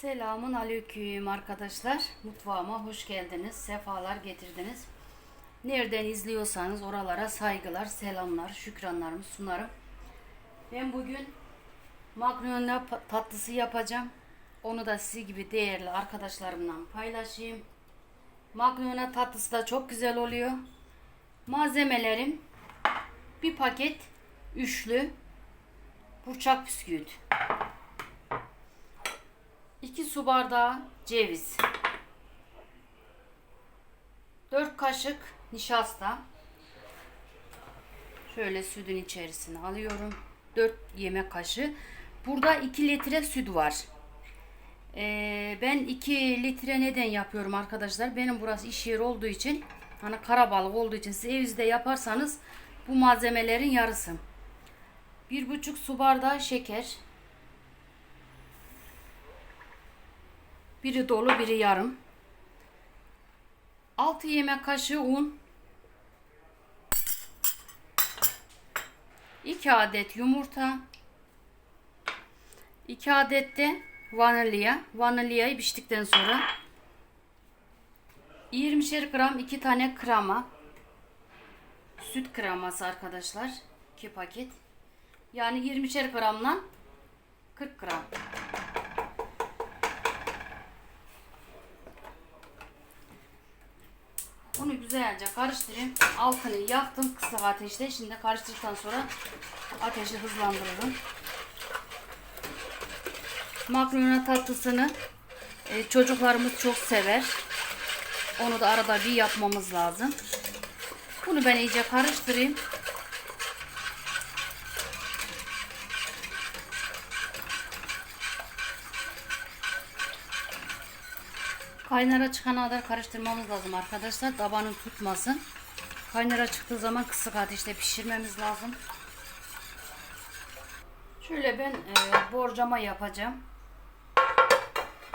Selamun aleyküm arkadaşlar. Mutfağıma hoş geldiniz. Sefalar getirdiniz. Nereden izliyorsanız oralara saygılar, selamlar, şükranlarımı sunarım. Ben bugün magnolya pa- tatlısı yapacağım. Onu da sizi gibi değerli arkadaşlarımla paylaşayım. Magnolya tatlısı da çok güzel oluyor. Malzemelerim bir paket üçlü burçak bisküvit. 2 su bardağı ceviz. 4 kaşık nişasta. Şöyle sütün içerisine alıyorum. 4 yemek kaşığı. Burada 2 litre süt var. Ee, ben 2 litre neden yapıyorum arkadaşlar? Benim burası iş yeri olduğu için hani karabalık olduğu için siz evinizde yaparsanız bu malzemelerin yarısı. 1,5 su bardağı şeker. Biri dolu, biri yarım. 6 yemek kaşığı un. 2 adet yumurta. 2 adet de vanilya. Vanilyayı piştikten sonra 20'şer gram 2 tane krema. Süt kreması arkadaşlar. 2 paket. Yani 20'şer gramla 40 gram. Bunu güzelce karıştırayım. Altını yaktım kısık ateşte. Şimdi karıştırdıktan sonra ateşi hızlandırırım. Makarna tatlısını e, çocuklarımız çok sever. Onu da arada bir yapmamız lazım. Bunu ben iyice karıştırayım. Kaynara çıkana kadar karıştırmamız lazım arkadaşlar. Tabanın tutmasın. Kaynara çıktığı zaman kısık ateşte pişirmemiz lazım. Şöyle ben e, borcama yapacağım.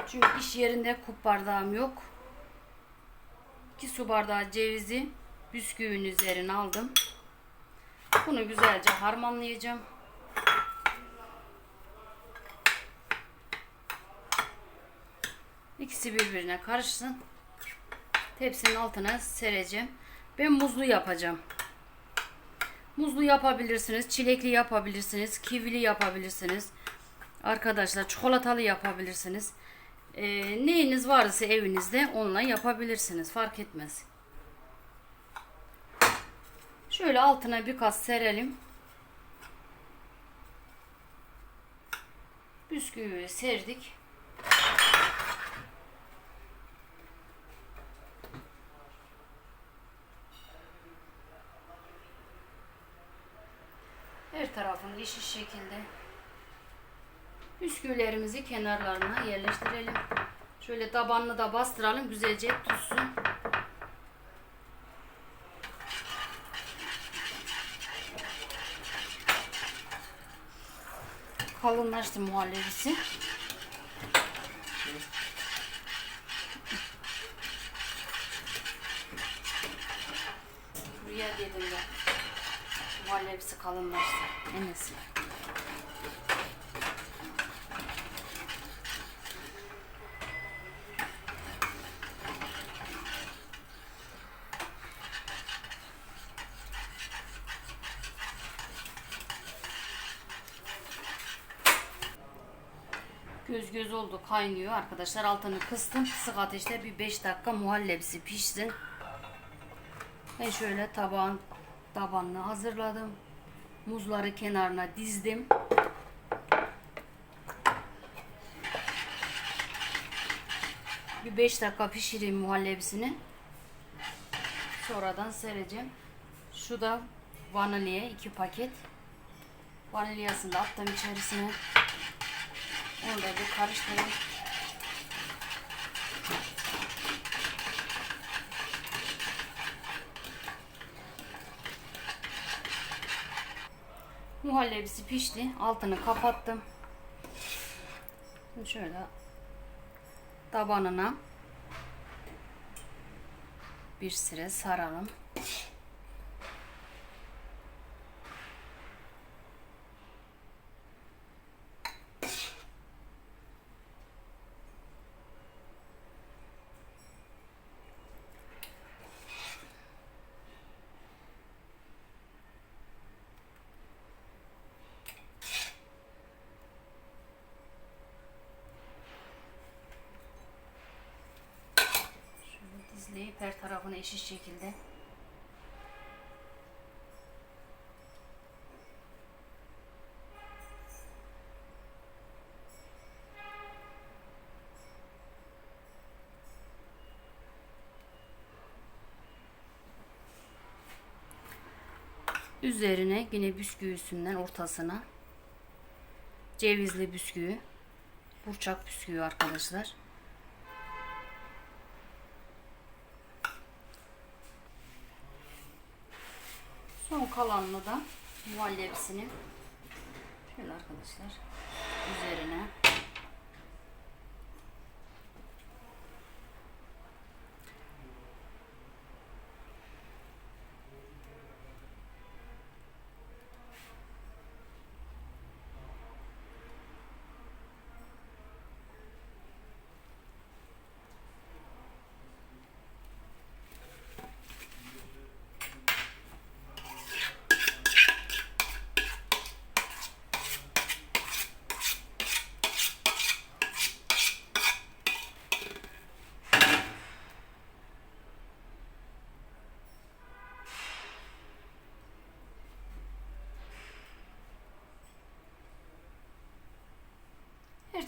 Çünkü iş yerinde kup bardağım yok. 2 su bardağı cevizi bisküvinin üzerine aldım. Bunu güzelce harmanlayacağım. İkisi birbirine karışsın. Tepsinin altına sereceğim. Ben muzlu yapacağım. Muzlu yapabilirsiniz, çilekli yapabilirsiniz, kivili yapabilirsiniz. Arkadaşlar çikolatalı yapabilirsiniz. Ee, neyiniz varsa evinizde onunla yapabilirsiniz. Fark etmez. Şöyle altına bir kas serelim. Bisküvi serdik. Her tarafını eşit şekilde bisküvilerimizi kenarlarına yerleştirelim. Şöyle tabanını da bastıralım güzelce tutsun. Kalınlaştı muhallebisi. Buraya dedim ben. Muhallebisi kalınlaştı. Enes. Göz göz oldu kaynıyor arkadaşlar altını kıstım kısık ateşte bir 5 dakika muhallebisi pişsin. Ben şöyle tabağın tabanını hazırladım. Muzları kenarına dizdim. Bir 5 dakika pişireyim muhallebisini. Sonradan sereceğim. Şu da vanilya 2 paket. Vanilyasını da attım içerisine. Onu da bir karıştırayım. Muhallebisi pişti. Altını kapattım. Şimdi şöyle tabanına bir süre saralım. tarafını eşit şekilde. Üzerine yine bisküvisinden ortasına cevizli bisküvi, burçak bisküvi arkadaşlar. Son kalanını da muhallebisini şöyle arkadaşlar üzerine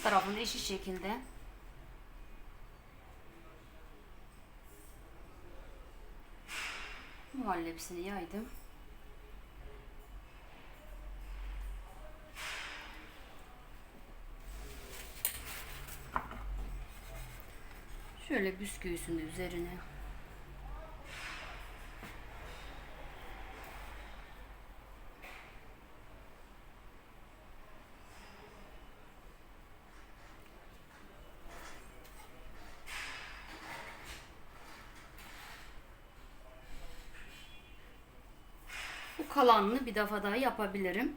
tarafını eşit şekilde muhallebisini yaydım. Şöyle bisküvisini üzerine kalanını bir defa daha yapabilirim.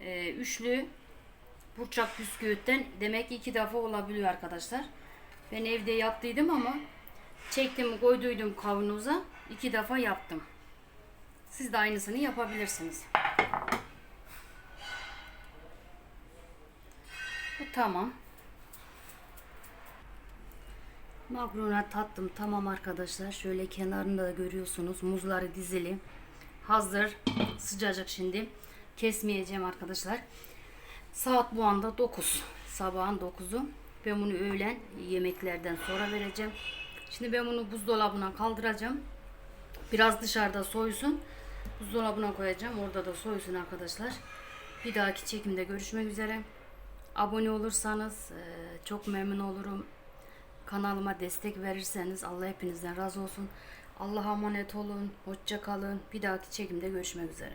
Ee, üçlü burçak bisküvitten demek ki iki defa olabiliyor arkadaşlar. Ben evde yaptıydım ama çektim koyduydum kavanoza iki defa yaptım. Siz de aynısını yapabilirsiniz. Bu tamam. Makrona tattım tamam arkadaşlar. Şöyle kenarında da görüyorsunuz muzları dizili. Hazır. Sıcacık şimdi. Kesmeyeceğim arkadaşlar. Saat bu anda 9. Sabahın 9'u. Ben bunu öğlen yemeklerden sonra vereceğim. Şimdi ben bunu buzdolabına kaldıracağım. Biraz dışarıda soysun. Buzdolabına koyacağım. Orada da soysun arkadaşlar. Bir dahaki çekimde görüşmek üzere. Abone olursanız e, çok memnun olurum. Kanalıma destek verirseniz Allah hepinizden razı olsun. Allah'a emanet olun. Hoşça kalın. Bir dahaki çekimde görüşmek üzere.